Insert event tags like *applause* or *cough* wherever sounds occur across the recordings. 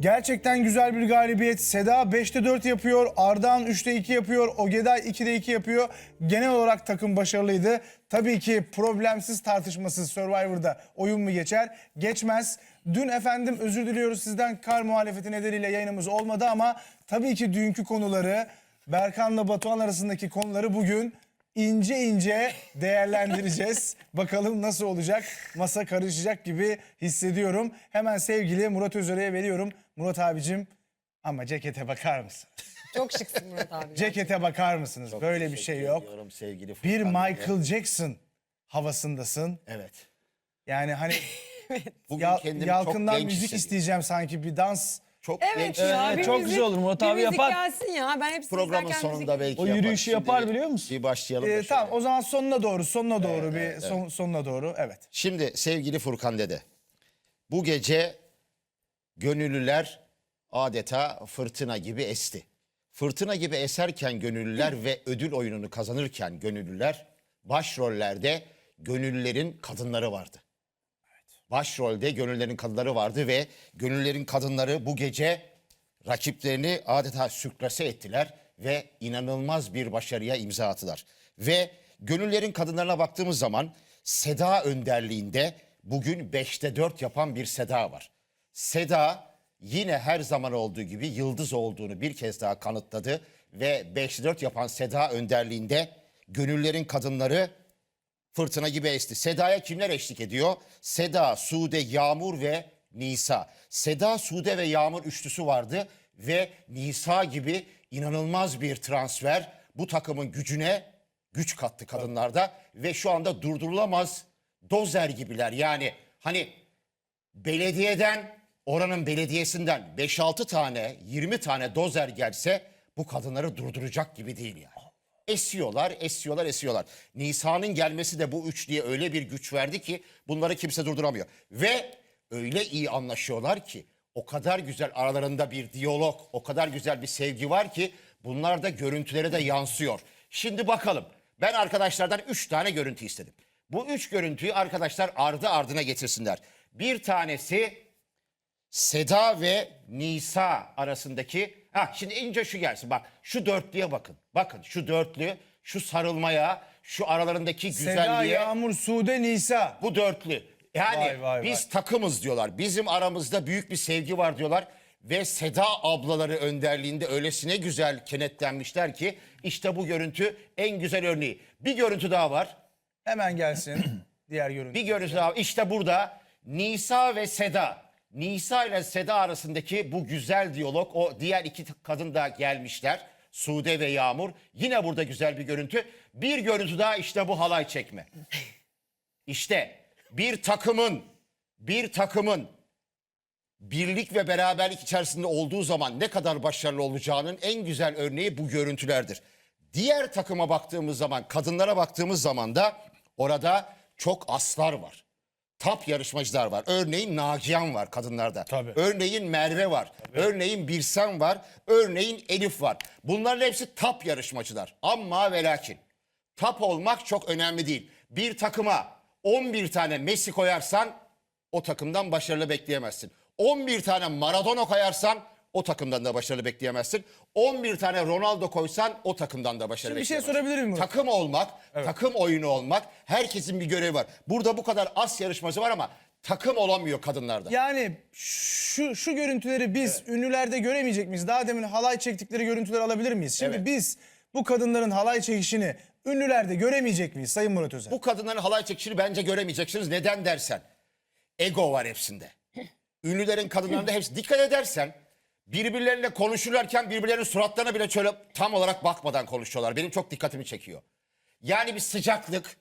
Gerçekten güzel bir galibiyet. Seda 5'te 4 yapıyor. Ardahan 3'te 2 yapıyor. Ogeday 2'de 2 yapıyor. Genel olarak takım başarılıydı. Tabii ki problemsiz tartışmasız Survivor'da oyun mu geçer? Geçmez. Dün efendim özür diliyoruz sizden kar muhalefeti nedeniyle yayınımız olmadı ama tabii ki dünkü konuları Berkan'la Batuhan arasındaki konuları bugün ince ince değerlendireceğiz. *laughs* Bakalım nasıl olacak? Masa karışacak gibi hissediyorum. Hemen sevgili Murat Özöre'ye veriyorum. Murat abicim ama cekete bakar mısın? Çok şıksın Murat abi. Cekete bakar mısınız? Böyle bir şey yok. Ediyorum sevgili Bir Furkan Bey. Michael Jackson havasındasın. Evet. Yani hani *laughs* Bugün ya, kendimi Yalkın'dan çok genç müzik hissediyorum. isteyeceğim sanki bir dans. Çok Evet genç. ya bir çok müzik- güzel olur. Murat bir abi müzik yapar. gelsin ya. Ben hepsini Programın izlerken sonunda müzik... belki O yürüyüşü Şimdi yapar bir- biliyor musun? Bir başlayalım. da Ee, şöyle. tamam o zaman sonuna doğru, sonuna doğru bir son, sonuna doğru. Evet. Şimdi sevgili Furkan dede. Bu gece gönüllüler adeta fırtına gibi esti. Fırtına gibi eserken gönüllüler ve ödül oyununu kazanırken gönüllüler başrollerde gönüllülerin kadınları vardı. Başrolde gönüllülerin kadınları vardı ve gönüllülerin kadınları bu gece rakiplerini adeta süklase ettiler ve inanılmaz bir başarıya imza attılar. Ve gönüllerin kadınlarına baktığımız zaman Seda önderliğinde bugün 5'te 4 yapan bir Seda var. Seda yine her zaman olduğu gibi yıldız olduğunu bir kez daha kanıtladı ve 5'te 4 yapan Seda önderliğinde gönüllerin kadınları fırtına gibi esti. Seda'ya kimler eşlik ediyor? Seda, Sude, Yağmur ve Nisa. Seda, Sude ve Yağmur üçlüsü vardı ve Nisa gibi inanılmaz bir transfer bu takımın gücüne güç kattı kadınlarda ve şu anda durdurulamaz dozer gibiler. Yani hani belediyeden oranın belediyesinden 5-6 tane 20 tane dozer gelse bu kadınları durduracak gibi değil yani. Esiyorlar, esiyorlar, esiyorlar. Nisa'nın gelmesi de bu üçlüye öyle bir güç verdi ki bunları kimse durduramıyor. Ve öyle iyi anlaşıyorlar ki o kadar güzel aralarında bir diyalog, o kadar güzel bir sevgi var ki bunlar da görüntülere de yansıyor. Şimdi bakalım. Ben arkadaşlardan üç tane görüntü istedim. Bu üç görüntüyü arkadaşlar ardı ardına getirsinler. Bir tanesi Seda ve Nisa arasındaki ha şimdi ince şu gelsin bak şu dörtlüye bakın. Bakın şu dörtlü şu sarılmaya şu aralarındaki Seda, güzelliğe Yağmur, Sude, Nisa. bu dörtlü. Yani Vay, vay, biz vay. takımız diyorlar. Bizim aramızda büyük bir sevgi var diyorlar. Ve Seda ablaları önderliğinde öylesine güzel kenetlenmişler ki işte bu görüntü en güzel örneği. Bir görüntü daha var. Hemen gelsin *clears throat* diğer görüntü. Bir görüntü daha. İşte burada Nisa ve Seda. Nisa ile Seda arasındaki bu güzel diyalog. O diğer iki kadın da gelmişler. Sude ve Yağmur. Yine burada güzel bir görüntü. Bir görüntü daha işte bu halay çekme. İşte bir takımın bir takımın birlik ve beraberlik içerisinde olduğu zaman ne kadar başarılı olacağının en güzel örneği bu görüntülerdir. Diğer takıma baktığımız zaman, kadınlara baktığımız zaman da orada çok aslar var. Tap yarışmacılar var. Örneğin Nagihan var kadınlarda. Tabii. Örneğin Merve var. Örneğin Birsen var. Örneğin Elif var. Bunların hepsi tap yarışmacılar. Ama ve lakin tap olmak çok önemli değil. Bir takıma 11 tane Messi koyarsan o takımdan başarılı bekleyemezsin. 11 tane Maradona koyarsan o takımdan da başarılı bekleyemezsin. 11 tane Ronaldo koysan o takımdan da başarılı Şimdi bir şey bekleyemezsin. sorabilir miyim Murat? Takım olmak, takım oyunu olmak herkesin bir görevi var. Burada bu kadar az yarışmacı var ama takım olamıyor kadınlarda. Yani şu şu görüntüleri biz ünlülerde göremeyecek miyiz? Daha demin halay çektikleri görüntüleri alabilir miyiz? Şimdi Evet. biz bu kadınların halay çekişini ünlülerde göremeyecek miyiz Sayın Murat Özer? Bu kadınların halay çekişini bence göremeyeceksiniz. Neden dersen. Ego var hepsinde. *clears throat* Ünlülerin kadınlarında hepsi. Dikkat edersen birbirleriyle konuşurlarken birbirlerinin suratlarına bile şöyle tam olarak bakmadan konuşuyorlar. Benim çok dikkatimi çekiyor. Yani bir sıcaklık.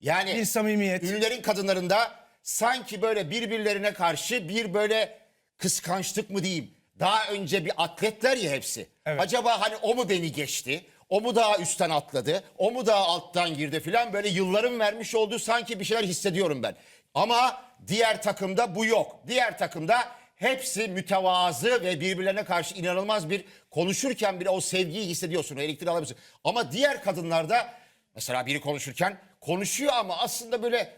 Yani Bir samimiyet. ünlülerin kadınlarında sanki böyle birbirlerine karşı bir böyle kıskançlık mı diyeyim. Daha önce bir atletler ya hepsi. Evet. Acaba hani o mu beni geçti? O mu daha üstten atladı? O mu daha alttan girdi filan böyle yılların vermiş olduğu sanki bir şeyler hissediyorum ben. Ama diğer takımda bu yok. Diğer takımda hepsi mütevazı ve birbirlerine karşı inanılmaz bir konuşurken bile o sevgiyi hissediyorsun. O elektriği alabiliyorsun. Ama diğer kadınlarda mesela biri konuşurken konuşuyor ama aslında böyle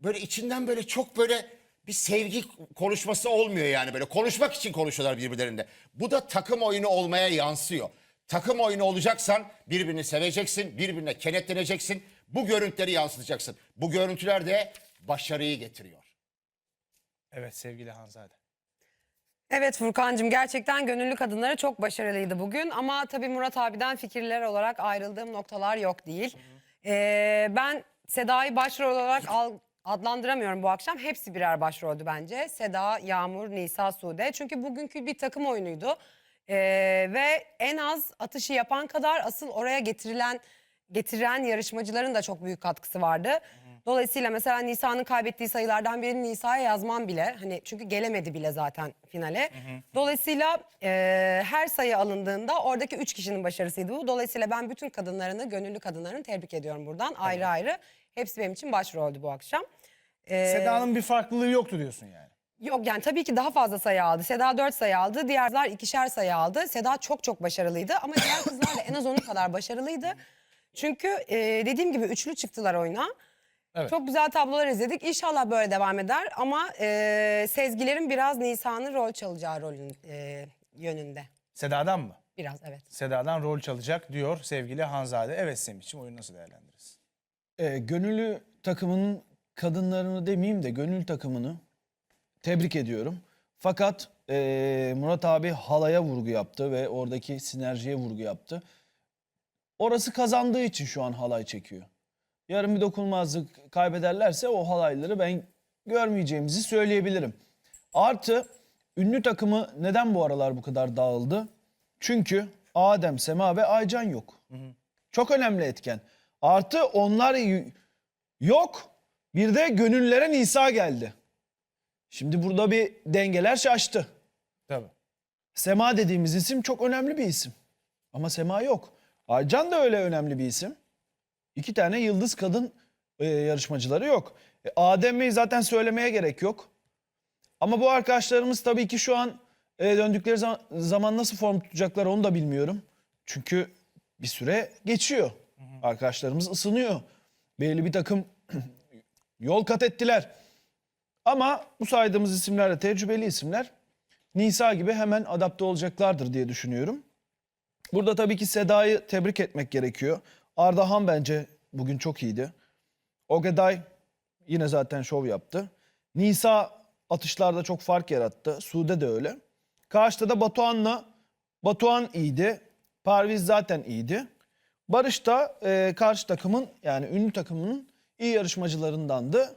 böyle içinden böyle çok böyle bir sevgi konuşması olmuyor yani böyle. Konuşmak için konuşuyorlar birbirlerinde. Bu da takım oyunu olmaya yansıyor. Takım oyunu olacaksan birbirini seveceksin, birbirine kenetleneceksin. Bu görüntüleri yansıtacaksın. Bu görüntüler de başarıyı getiriyor. Evet sevgili Hanzade. Evet Furkan'cığım gerçekten gönüllü kadınları çok başarılıydı bugün. Ama tabii Murat abiden fikirler olarak ayrıldığım noktalar yok değil. Ee, ben Seda'yı başrol olarak al- adlandıramıyorum bu akşam. Hepsi birer başroldü bence. Seda, Yağmur, Nisa, Sude. Çünkü bugünkü bir takım oyunuydu. Ee, ve en az atışı yapan kadar asıl oraya getirilen getiren yarışmacıların da çok büyük katkısı vardı. Dolayısıyla mesela Nisa'nın kaybettiği sayılardan birini Nisa'ya yazmam bile. Hani çünkü gelemedi bile zaten finale. Dolayısıyla e, her sayı alındığında oradaki üç kişinin başarısıydı bu. Dolayısıyla ben bütün kadınlarını, gönüllü kadınlarını tebrik ediyorum buradan ayrı ayrı. Hepsi benim için başroldü bu akşam. Ee, Seda'nın bir farklılığı yoktu diyorsun yani. Yok yani tabii ki daha fazla sayı aldı. Seda 4 sayı aldı. Diğer kızlar ikişer sayı aldı. Seda çok çok başarılıydı ama diğer kızlar da en az onun kadar başarılıydı. Çünkü e, dediğim gibi üçlü çıktılar oyuna. Evet. Çok güzel tablolar izledik. İnşallah böyle devam eder ama e, Sezgilerin biraz Nisa'nın rol çalacağı rolün e, yönünde. Seda'dan mı? Biraz evet. Seda'dan rol çalacak diyor sevgili Hanzade. Evet Semih'ciğim oyunu nasıl değerlendirirsin? E, gönüllü takımının kadınlarını demeyeyim de gönül takımını tebrik ediyorum. Fakat e, Murat abi halaya vurgu yaptı ve oradaki sinerjiye vurgu yaptı. Orası kazandığı için şu an halay çekiyor. Yarın bir dokunulmazlık kaybederlerse o halayları ben görmeyeceğimizi söyleyebilirim. Artı ünlü takımı neden bu aralar bu kadar dağıldı? Çünkü Adem, Sema ve Aycan yok. Çok önemli etken. Artı onlar yok. Bir de gönüllere Nisa geldi. Şimdi burada bir dengeler şaştı. Tabii. Sema dediğimiz isim çok önemli bir isim. Ama Sema yok. Aycan da öyle önemli bir isim. İki tane yıldız kadın e, yarışmacıları yok. E, Adem Bey zaten söylemeye gerek yok. Ama bu arkadaşlarımız tabii ki şu an e, döndükleri zaman, zaman nasıl form tutacaklar onu da bilmiyorum. Çünkü bir süre geçiyor. Arkadaşlarımız ısınıyor. Belli bir takım *clears throat* yol kat ettiler. Ama bu saydığımız isimler de tecrübeli isimler. Nisa gibi hemen adapte olacaklardır diye düşünüyorum. Burada tabii ki Seda'yı tebrik etmek gerekiyor. Ardahan bence bugün çok iyiydi. Ogeday yine zaten şov yaptı. Nisa atışlarda çok fark yarattı. Sude de öyle. Karşıda da Batuhan'la Batuhan iyiydi. Parviz zaten iyiydi. Barış da e, karşı takımın yani ünlü takımının iyi yarışmacılarındandı.